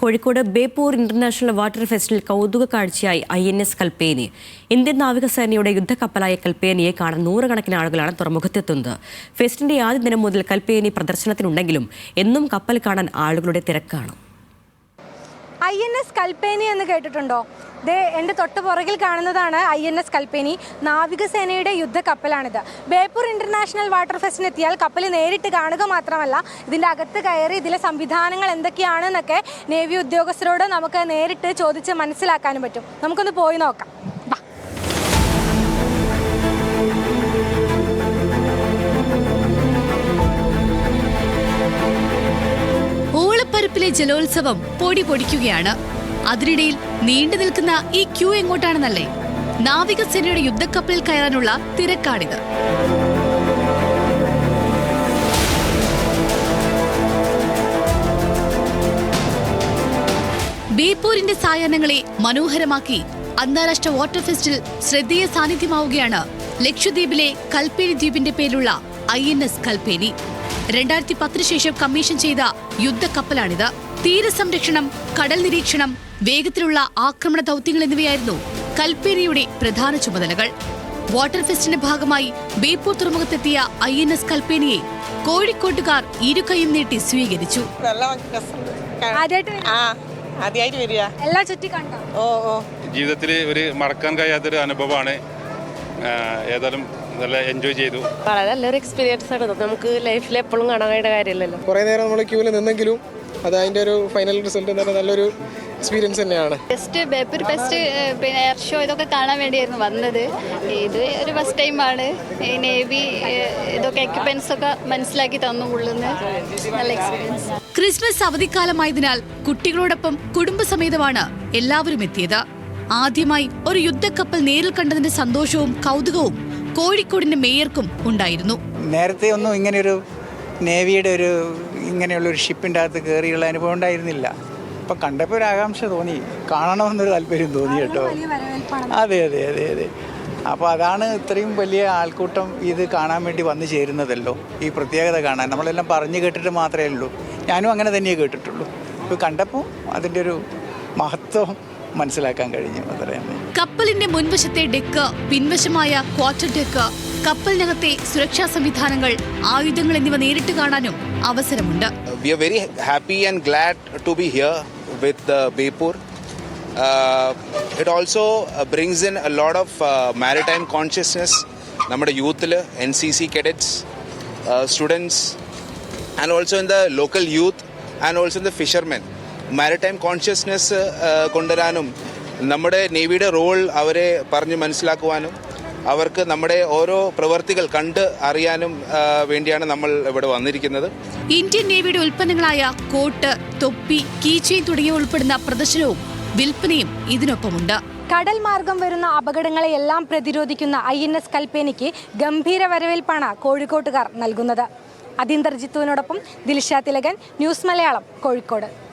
Kozhikode Beypore international water ഫെസ്റ്റിൽ കൗതുക കാഴ്ചയായി I N S Kalpeni. Indian നാവികസേനയുടെ യുദ്ധക്കപ്പലായ കൽപ്പേനിയെ കാണാൻ നൂറുകണക്കിന് ആളുകളാണ് തുറമുഖത്തെത്തുന്നത്. ഫെസ്റ്റിന്റെ ആദ്യ ദിനം മുതൽ കൽപ്പേനി പ്രദർശനത്തിനുണ്ടെങ്കിലും എന്നും കപ്പൽ കാണാൻ ആളുകളുടെ തിരക്കാണ്. ഐ എൻ എസ് കൽപ്പേനി എന്ന് കേട്ടിട്ടുണ്ടോ? ദേ എന്റെ തൊട്ട് പുറകിൽ കാണുന്നതാണ് ഐ എൻ എസ് കൽപ്പേനി. നാവികസേനയുടെ യുദ്ധ കപ്പലാണിത് ബേപ്പൂർ ഇന്റർനാഷണൽ വാട്ടർ ഫെസ്റ്റിന് എത്തിയാൽ കപ്പൽ നേരിട്ട് കാണുക മാത്രമല്ല ഇതിന്റെ അകത്ത് കയറി ഇതിലെ സംവിധാനങ്ങൾ എന്തൊക്കെയാണെന്നൊക്കെ നേവി ഉദ്യോഗസ്ഥരോട് നമുക്ക് നേരിട്ട് ചോദിച്ച് മനസ്സിലാക്കാനും പറ്റും. നമുക്കൊന്ന് പോയി നോക്കാം. വാ. ഓളപ്പരപ്പിലെ ജലോത്സവം പൊടി പൊടിക്കുകയാണ്. അതിനിടയിൽ നീണ്ടു നിൽക്കുന്ന ഈ ക്യൂ എങ്ങോട്ടാണെന്നല്ലേ? നാവികസേനയുടെ യുദ്ധക്കപ്പലിൽ കയറാനുള്ള തിരക്കാണിത്. ബേപ്പൂരിന്റെ സായാഹ്നങ്ങളെ മനോഹരമാക്കി അന്താരാഷ്ട്ര വാട്ടർ ഫെസ്റ്റിൽ ശ്രദ്ധേയ സാന്നിധ്യമാവുകയാണ് ലക്ഷദ്വീപിലെ കൽപ്പേനി ദ്വീപിന്റെ പേരിലുള്ള ഐ എൻ എസ് കൽപ്പേനി രണ്ടായിരത്തി പത്തിന് ശേഷം കമ്മീഷൻ ചെയ്ത യുദ്ധക്കപ്പലാണിത് തീരസംരക്ഷണം കടൽ നിരീക്ഷണം വേഗത്തിലുള്ള ആക്രമണ ദൗത്യങ്ങൾ എന്നിവയായിരുന്നു കൽപ്പേരിയുടെ പ്രധാന ചുമതലകൾ. വാട്ടർ ഫെസ്റ്റിന്റെ ഭാഗമായി ബേപ്പൂർ തുറമുഖത്തെത്തിയ ഐ എൻ എസ് കൽപ്പേനിയെ കോഴിക്കോട്ടുകാർ ഇരുകൈയും നീട്ടി സ്വീകരിച്ചു. ജീവിതത്തിൽ ഒരു മറക്കാൻ കഴിയാത്തൊരു അനുഭവമാണ് ഏതായാലും നല്ല എൻജോയ് ചെയ്തു. വളരെ നല്ലൊരു എക്സ്പീരിയൻസ് ആണ്. നമുക്ക് ലൈഫിൽ എപ്പോഴും കാണാൻ കഴിയുന്ന കാര്യമല്ലല്ലോ. കുറേ നേരം നമ്മൾ ക്യൂവിൽ നിന്നെങ്കിലും അത് അതിന്റെ ഒരു ഫൈനൽ റിസൾട്ട് തന്നെ നല്ലൊരു എക്സ്പീരിയൻസ് തന്നെയാണ്. ഫസ്റ്റ് ബേപ്പൂർ ഫസ്റ്റ് പിന്നെ എയർ ഷോ ഇതൊക്കെ കാണാൻ വേണ്ടിയായിരുന്നു വന്നത്. ഇത് ഒരു ഫസ്റ്റ് ടൈമാണ് ഈ നേവി ഇതൊക്കെ എക്യുപ്മെന്റ്സ് ഒക്കെ മനസ്സിലാക്കി തന്നു ഉള്ളുന്ന്. നല്ല എക്സ്പീരിയൻസ് ക്രിസ്മസ് അവധിക്കാലമായതിനാൽ കുട്ടികളോടൊപ്പം കുടുംബസമേതമാണ് എല്ലാവരും എത്തിയത്. ആദ്യമായി ഒരു യുദ്ധക്കപ്പൽ നേരിൽ കണ്ടതിന്റെ സന്തോഷവും കൗതുകവും കോഴിക്കോടിന്റെ മേയർക്കും ഉണ്ടായിരുന്നു. നേരത്തെ ഒന്നും ഇങ്ങനെ ഒരു നേവിയുടെ ഒരു ഇങ്ങനെയുള്ള ഒരു ഷിപ്പിന്റെ അകത്ത് കയറിയുള്ള അനുഭവം ഉണ്ടായിരുന്നില്ല. അപ്പം കണ്ടപ്പോൾ ഒരു ആകാംക്ഷ തോന്നി. കാണണമെന്നൊരു താല്പര്യം തോന്നി കേട്ടോ. അതെ അതെ അതെ അതെ. അപ്പോൾ അതാണ് ഇത്രയും വലിയ ആൾക്കൂട്ടം ഇത് കാണാൻ വേണ്ടി വന്നു ചേരുന്നതല്ലോ. ഈ പ്രത്യേകത കാണാൻ. നമ്മളെല്ലാം പറഞ്ഞു കേട്ടിട്ട് മാത്രമേ ഉള്ളൂ. ഞാനും അങ്ങനെ തന്നെയേ കേട്ടിട്ടുള്ളൂ. ഇപ്പോൾ കണ്ടപ്പോൾ അതിന്റെ ഒരു മഹത്വം മനസ്സിലാക്കാൻ കഴിഞ്ഞു കപ്പലിന്റെ മുൻവശത്തെ ഡെക്ക് പിൻവശമായ ക്വാർട്ടർ ഡെക്ക് കപ്പലിനകത്തെ സുരക്ഷാ സംവിധാനങ്ങൾ ആയുധങ്ങൾ എന്നിവ നേരിട്ട് കാണാനും അവസരമുണ്ട്. We are very happy and glad to be here with Beypore it also it also brings in a lot of uh, maritime consciousness. നമ്മുടെ യൂത്തിൽ N C C cadets students and also in the local youth and also in the fishermen maritime consciousness കൊണ്ടുവരാനും നമ്മുടെ നേവിയുടെ role അവരെ പറഞ്ഞ് മനസ്സിലാക്കുവാനും അവർക്ക് നമ്മുടെ ഓരോ പ്രവർത്തികൾ കണ്ട് അറിയാനും വേണ്ടിയാണ് നമ്മൾ ഇവിടെ വന്നിരിക്കുന്നത്. ഇന്ത്യൻ നേവിയുടെ ഉൽപ്പന്നങ്ങളായ കോട്ട് തൊപ്പി കീച്ചെയിൻ തുടങ്ങിയ ഉൾപ്പെടുന്ന പ്രദർശനവും വിൽപ്പനയും ഇതിനൊപ്പമുണ്ട്. കടൽ മാർഗം വരുന്ന അപകടങ്ങളെയെല്ലാം പ്രതിരോധിക്കുന്ന ഐ എൻ എസ് കൽപ്പേനിക്ക് ഗംഭീര വരവേൽപ്പാണ് കോഴിക്കോട്ടുകാർ നൽകുന്നത്. അതീന്ദർജിത്തുവിനോടൊപ്പം ദിൽഷ തിലകൻ ന്യൂസ് മലയാളം കോഴിക്കോട്.